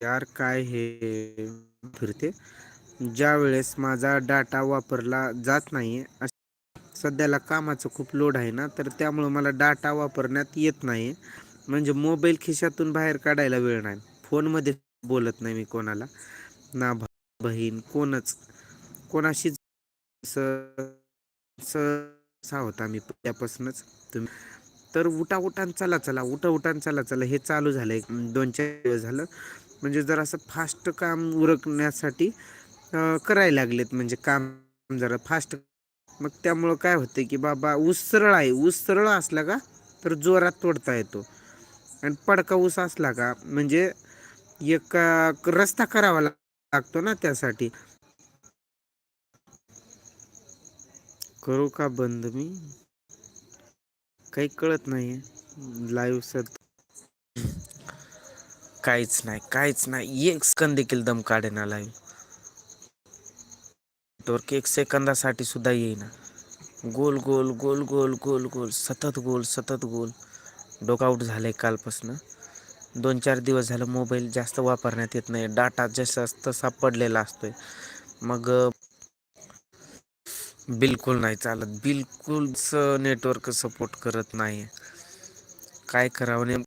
यार काय हे? फिरते. ज्या वेळेस माझा डाटा वापरला जात नाही सध्याला कामाचं खूप लोड आहे ना तर त्यामुळं मला डाटा वापरण्यात येत नाही. म्हणजे मोबाईल खिशातून बाहेर काढायला वेळ नाही. फोनमध्ये बोलत नाही मी कोणाला. ना बहीण कोणच. कोणाशीच होता मी त्यापासूनच. तुम्ही तर उठा उठान चला चला. उठा उठान चला चला. हे चालू झालंय. दोन चार दिवस झालं. म्हणजे जर असं फास्ट काम उरकण्यासाठी करायला लागलेत म्हणजे काम जरा फास्ट. मग त्यामुळं काय होतं की बाबा ऊस सरळ आहे ऊस सरळ असला का तर जोरात तोडता येतो. आणि पडका ऊस असला का म्हणजे एक रस्ता करावा लागतो ना त्यासाठी. करू का बंद मी? काही कळत नाही लाईव्ह सर काहीच नाही काहीच नाही. एक सेकंद देखील दम काढे ना लाईव्ह नेटवर्क एक सेकंदासाठी सुद्धा येईना. गोल गोल गोल गोल गोल गोल. सतत गोल सतत गोल. डोकआउट झालं झालंय कालपासनं. दोन चार दिवस झालं मोबाईल जास्त वापरण्यात येत नाही. डाटा जसा तसा पडलेला असतोय. मग बिलकुल नाही चालत. बिलकुलच नेटवर्क सपोर्ट करत नाही काय करावं नेम